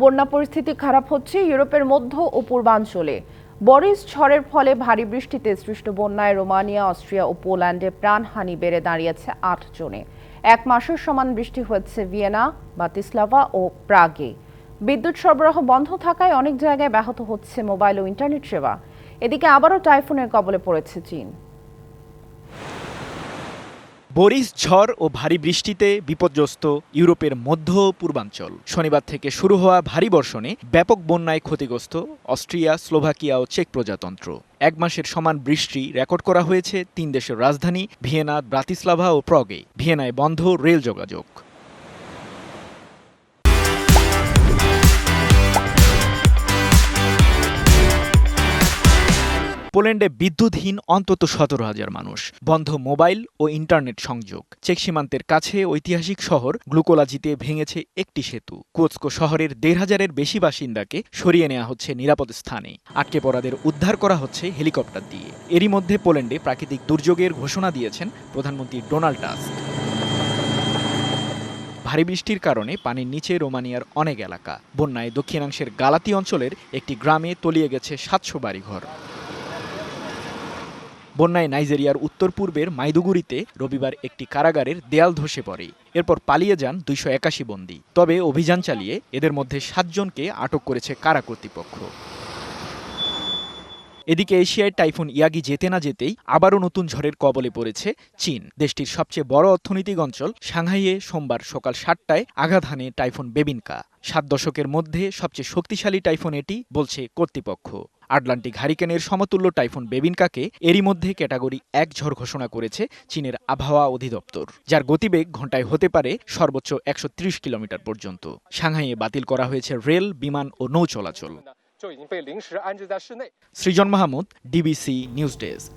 বন্যা পরিস্থিতি খারাপ হচ্ছে ইউরোপের মধ্য ও পূর্বাঞ্চলে। বরিস ঝড়ের ফলে ভারী বৃষ্টিতে সৃষ্ট বন্যায় রোমানিয়া, অস্ট্রিয়া ও পোল্যান্ডে প্রাণহানি বেড়ে দাঁড়িয়েছে আট জনে। এক মাসের সমান বৃষ্টি হয়েছে ভিয়েনা, বাতিস্লাভা ও প্রাগে। বিদ্যুৎ সরবরাহ বন্ধ থাকায় অনেক জায়গায় ব্যাহত হচ্ছে মোবাইল ও ইন্টারনেট সেবা। এদিকে আবারও টাইফুনের কবলে পড়েছে চীন। বরিস ঝড় ও ভারী বৃষ্টিতে বিপর্যস্ত ইউরোপের মধ্য পূর্বাঞ্চল। শনিবার থেকে শুরু হওয়া ভারী বর্ষণে ব্যাপক বন্যায় ক্ষতিগ্রস্ত অস্ট্রিয়া, স্লোভাকিয়া ও চেক প্রজাতন্ত্র। এক মাসের সমান বৃষ্টি রেকর্ড করা হয়েছে তিন দেশের রাজধানী ভিয়েনা, ব্রাতিস্লাভা ও প্রগে। ভিয়েনায় বন্ধ রেল যোগাযোগ। পোল্যান্ডে বিদ্যুৎহীন অন্তত সতেরো হাজার মানুষ। বন্ধ মোবাইল ও ইন্টারনেট সংযোগ। চেক সীমান্তের কাছে ঐতিহাসিক শহর গ্লুকোলাজিতে ভেঙেছে একটি সেতু। কোচকো শহরের দেড় হাজারের বেশি বাসিন্দাকে সরিয়ে নেওয়া হচ্ছে নিরাপদ স্থানে। আটকে পড়াদের উদ্ধার করা হচ্ছে হেলিকপ্টার দিয়ে। এরই মধ্যে পোল্যান্ডে প্রাকৃতিক দুর্যোগের ঘোষণা দিয়েছেন প্রধানমন্ত্রী ডোনাল্ড টাস্ক। ভারী বৃষ্টির কারণে পানির নিচে রোমানিয়ার অনেক এলাকা। বন্যায় দক্ষিণাংশের গালাতি অঞ্চলের একটি গ্রামে তলিয়ে গেছে সাতশো বাড়িঘর। বন্যায় নাইজেরিয়ার উত্তর পূর্বের মাইদুগুরিতে রবিবার একটি কারাগারের দেয়াল ধসে পড়ে। এরপর পালিয়ে যান দুইশো একাশি বন্দী। তবে অভিযান চালিয়ে এদের মধ্যে সাতজনকে আটক করেছে কারা কর্তৃপক্ষ। এদিকে এশিয়ায় টাইফুন ইয়াগি যেতে না যেতেই আবারও নতুন ঝড়ের কবলে পড়েছে চীন। দেশটির সবচেয়ে বড় অর্থনৈতিক অঞ্চল সাংহাইয়ে সোমবার সকাল সাতটায় আঘাত হানে টাইফুন বেবিনকা। সাত দশকের মধ্যে সবচেয়ে শক্তিশালী টাইফুন এটি, বলছে কর্তৃপক্ষ। আটলান্টিক হারিকেনের সমতুল্য টাইফুন বেবিনকাকে এরই মধ্যে ক্যাটাগরি এক ঝড় ঘোষণা করেছে চীনের আবহাওয়া অধিদপ্তর যার গতিবেগ ঘন্টায় হতে পারে সর্বোচ্চ একশো ত্রিশ কিলোমিটার পর্যন্ত। সাংহাইয়ে বাতিল করা হয়েছে রেল বিমান ও নৌ চলাচল। Srijan Mahmud DBC news desk.